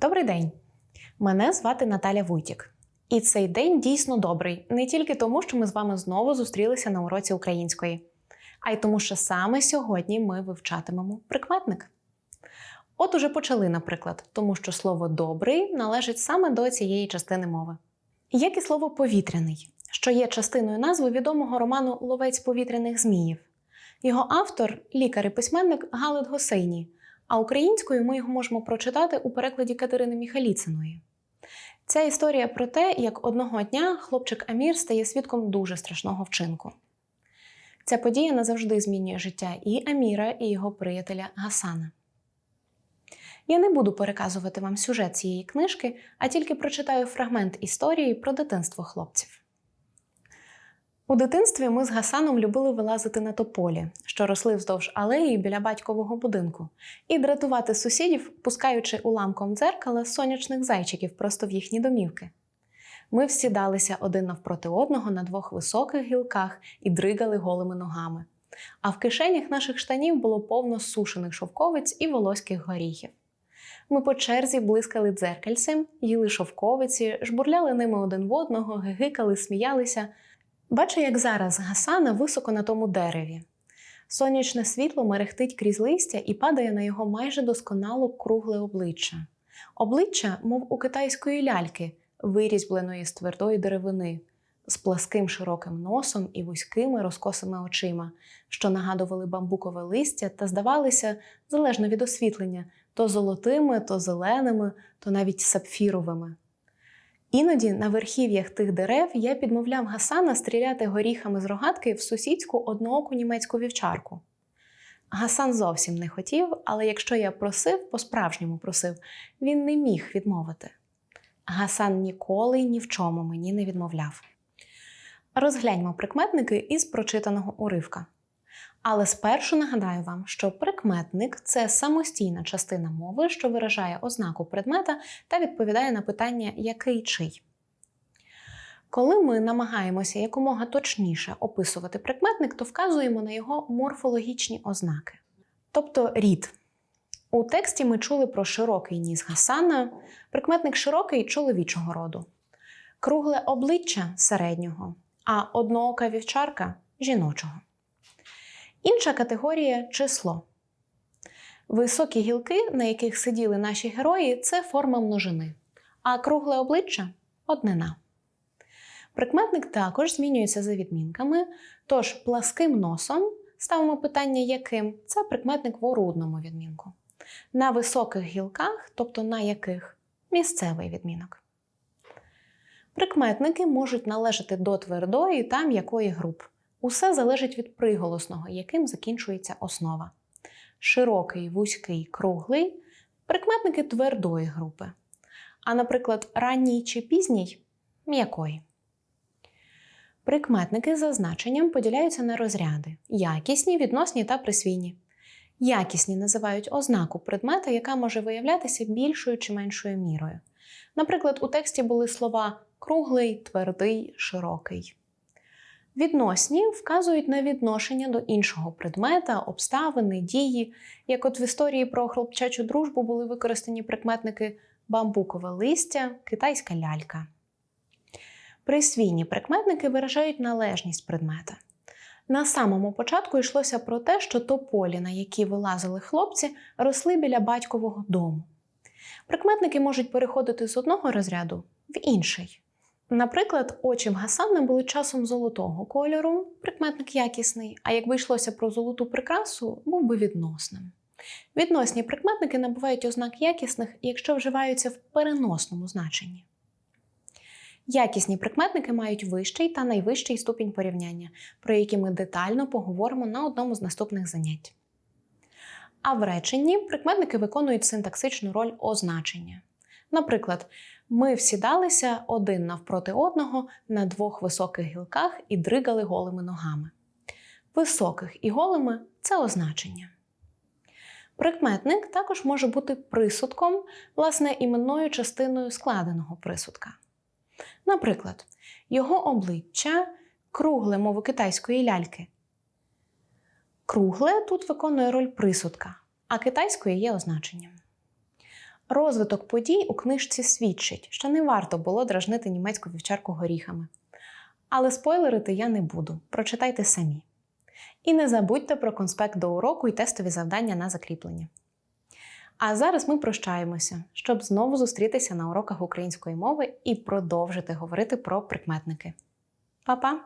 Добрий день! Мене звати Наталя Вуйтік. І цей день дійсно добрий не тільки тому, що ми з вами знову зустрілися на уроці української, а й тому, що саме сьогодні ми вивчатимемо прикметник. От уже почали, наприклад, тому що слово добрий належить саме до цієї частини мови. Як і слово повітряний, що є частиною назви відомого роману Ловець повітряних зміїв. Його автор лікар і письменник Галет Госейні, а українською ми його можемо прочитати у перекладі Катерини Міхаліциної. Ця історія про те, як одного дня хлопчик Амір стає свідком дуже страшного вчинку. Ця подія назавжди змінює життя і Аміра, і його приятеля Гасана. Я не буду переказувати вам сюжет цієї книжки, а тільки прочитаю фрагмент історії про дитинство хлопців. У дитинстві ми з Гасаном любили вилазити на тополі, що росли вздовж алеї біля батькового будинку, і дратувати сусідів, пускаючи уламком дзеркала сонячних зайчиків просто в їхні домівки. Ми всідалися один навпроти одного на двох високих гілках і дригали голими ногами. А в кишенях наших штанів було повно сушених шовковиць і волоських горіхів. Ми по черзі блискали дзеркальцем, їли шовковиці, жбурляли ними один в одного, гигикали, сміялися. Бачу, як зараз Гасана високо на тому дереві. Сонячне світло мерехтить крізь листя і падає на його майже досконало кругле обличчя. Обличчя, мов у китайської ляльки, вирізбленої з твердої деревини, з пласким широким носом і вузькими розкосими очима, що нагадували бамбукове листя та здавалися, залежно від освітлення, то золотими, то зеленими, то навіть сапфіровими. Іноді на верхів'ях тих дерев я підмовляв Гасана стріляти горіхами з рогатки в сусідську однооку німецьку вівчарку. Гасан зовсім не хотів, але якщо я просив, по-справжньому просив, він не міг відмовити. Гасан ніколи ні в чому мені не відмовляв. Розгляньмо прикметники із прочитаного уривка. Але спершу нагадаю вам, що прикметник це самостійна частина мови, що виражає ознаку предмета та відповідає на питання який чий. Коли ми намагаємося якомога точніше описувати прикметник, то вказуємо на його морфологічні ознаки. Тобто рід. У тексті ми чули про широкий ніс Гасана, прикметник широкий чоловічого роду, кругле обличчя середнього, а одноока вівчарка жіночого. Інша категорія число. Високі гілки, на яких сиділи наші герої, це форма множини, а кругле обличчя однина. Прикметник також змінюється за відмінками, тож пласким носом ставимо питання яким це прикметник в орудному відмінку. На високих гілках, тобто на яких місцевий відмінок. Прикметники можуть належати до твердої та м'якої груп. Усе залежить від приголосного, яким закінчується основа. Широкий, вузький, круглий прикметники твердої групи. А, наприклад, ранній чи пізній м'якої. Прикметники за значенням поділяються на розряди: якісні, відносні та присвійні. Якісні називають ознаку предмета, яка може виявлятися більшою чи меншою мірою. Наприклад, у тексті були слова круглий, твердий, широкий. Відносні вказують на відношення до іншого предмета, обставини, дії, як от в історії про хлопчачу дружбу були використані прикметники бамбукове листя, китайська лялька. Присвійні прикметники виражають належність предмета. На самому початку йшлося про те, що тополі, на які вилазили хлопці, росли біля батькового дому. Прикметники можуть переходити з одного розряду в інший. Наприклад, очі в Гасана були часом золотого кольору, прикметник якісний, а якби йшлося про золоту прикрасу, був би відносним. Відносні прикметники набувають ознак якісних, якщо вживаються в переносному значенні. Якісні прикметники мають вищий та найвищий ступінь порівняння, про які ми детально поговоримо на одному з наступних занять. А в реченні прикметники виконують синтаксичну роль означення. Наприклад, ми всідалися один навпроти одного на двох високих гілках і дригали голими ногами. Високих і голими це означення. Прикметник також може бути присудком, власне, іменною частиною складеного присудка. Наприклад, його обличчя кругле мову китайської ляльки. Кругле тут виконує роль присудка, а китайської є означенням. Розвиток подій у книжці свідчить, що не варто було дражнити німецьку вівчарку горіхами. Але спойлерити я не буду, прочитайте самі. І не забудьте про конспект до уроку і тестові завдання на закріплення. А зараз ми прощаємося, щоб знову зустрітися на уроках української мови і продовжити говорити про прикметники. Па-па!